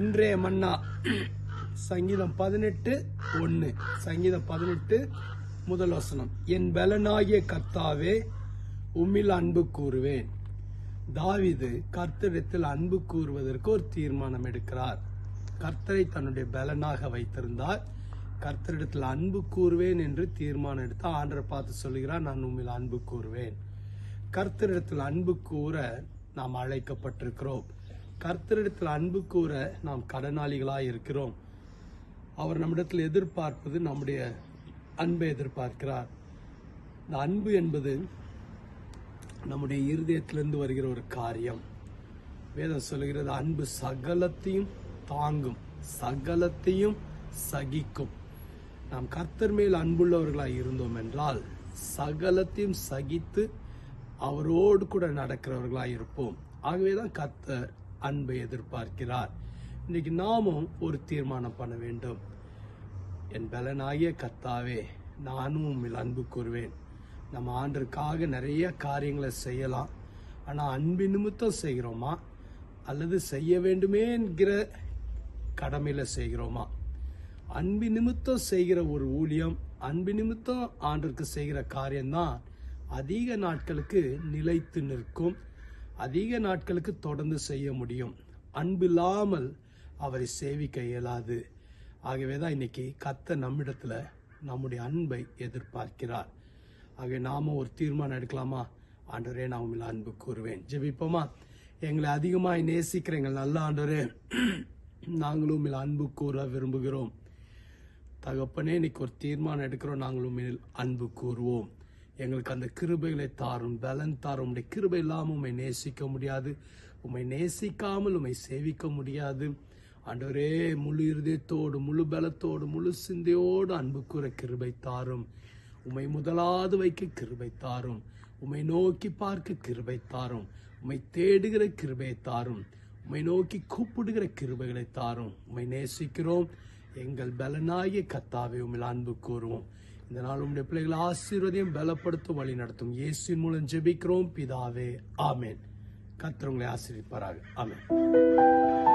இன்றைய மன்னா. சங்கீதம் பதினெட்டு ஒன்று சங்கீதம் பதினெட்டு முதல் வசனம். என் பலனாகிய கர்த்தாவே உம்மில் அன்பு கூறுவேன். தாவிது கர்த்தரிடத்தில் அன்பு கூறுவதற்கு ஒரு தீர்மானம் எடுக்கிறார். கர்த்தரை தன்னுடைய பலனாக வைத்திருந்தார். கர்த்தரிடத்தில் அன்பு கூறுவேன் என்று தீர்மானம் எடுத்து ஆண்டரை பார்த்து சொல்கிறார் நான் உம்மில் அன்பு கூறுவேன். கர்த்தரிடத்தில் அன்பு கூற நாம் அழைக்கப்பட்டிருக்கிறோம். கர்த்தரிடத்தில் அன்பு கூற நாம் கடனாளிகளாக இருக்கிறோம். அவர் நம்மிடத்தில் எதிர்பார்ப்பது நம்முடைய அன்பை எதிர்பார்க்கிறார். இந்த அன்பு என்பது நம்முடைய இருதயத்திலிருந்து வருகிற ஒரு காரியம். வேதம் சொல்லுகிறது அன்பு சகலத்தையும் தாங்கும் சகலத்தையும் சகிக்கும். நாம் கர்த்தர் மேல் அன்புள்ளவர்களாக இருந்தோம் என்றால் சகலத்தையும் சகித்து அவரோடு கூட நடக்கிறவர்களாக இருப்போம். ஆகவே தான் கர்த்தர் அன்பை எதிர்பார்க்கிறார். இன்னைக்கு நாமும் ஒரு தீர்மானம் பண்ண வேண்டும். என் பலனாகிய கத்தாவே நானும் உண்மையில் அன்பு கூறுவேன். நம்ம ஆண்டருக்காக நிறைய காரியங்களை செய்யலாம். ஆனால் அன்பு நிமித்தம் செய்கிறோமா? அல்லது செய்ய வேண்டுமே என்கிற கடமையில் செய்கிறோமா? அன்பு நிமித்தம் செய்கிற ஒரு ஊழியம் அன்பு நிமித்தம் ஆண்டிற்கு செய்கிற காரியம்தான் அதிக நாட்களுக்கு நிலைத்து நிற்கும். அதிக நாட்களுக்கு தொடர்ந்து செய்ய முடியும். அன்பில்லாமல் அவரை சேவிக்க இயலாது. ஆகவே தான் இன்னைக்கு கத்த நம்மிடத்தில் நம்முடைய அன்பை எதிர்பார்க்கிறார். ஆகவே நாம ஒரு தீர்மானம் எடுக்கலாமா? ஆண்டவரே நான் உங்களை அன்பு கூறுவேன். ஜெபிப்போமா? எங்களை அதிகமாக நேசிக்கிற எங்கள் நல்ல ஆண்டவரே நாங்களும் உங்களை அன்பு கூற விரும்புகிறோம். தகப்பனே இன்னைக்கு ஒரு தீர்மானம் எடுக்கிறோம். நாங்களும் அன்பு கூறுவோம். எங்களுக்கு அந்த கிருபைகளை தாரும் பலன் தாரும். உடைய கிருபை இல்லாமல் உண்மை நேசிக்க முடியாது. உம்மை நேசிக்காமல் உம்மை சேவிக்க முடியாது. ஆண்டவரே முழு இருதயத்தோடு முழு பலத்தோடு முழு சிந்தையோடு அன்பு கூற கிருபை தாரும். உமை முதலாவது வைக்க கிருபை தாரும். உமை நோக்கி பார்க்க கிருபை தாரும். உம்மை தேடுகிற கிருபையை தாரும். உம்மை நோக்கி கூப்பிடுகிற கிருபைகளை தாரும். உமை நேசிக்கிறோம். எங்கள் பலனாகிய கத்தாவை உம்மில் அன்பு கூறுவோம். இந்த நாள் உம்முடைய பிள்ளைகளை ஆசீர்வதையும் பலப்படுத்தும் வழி நடத்தும். இயேசுவின் மூலம் ஜெபிக்கிறோம். பிதாவே ஆமேன். கத்திரவங்களை உங்களை ஆமேன்.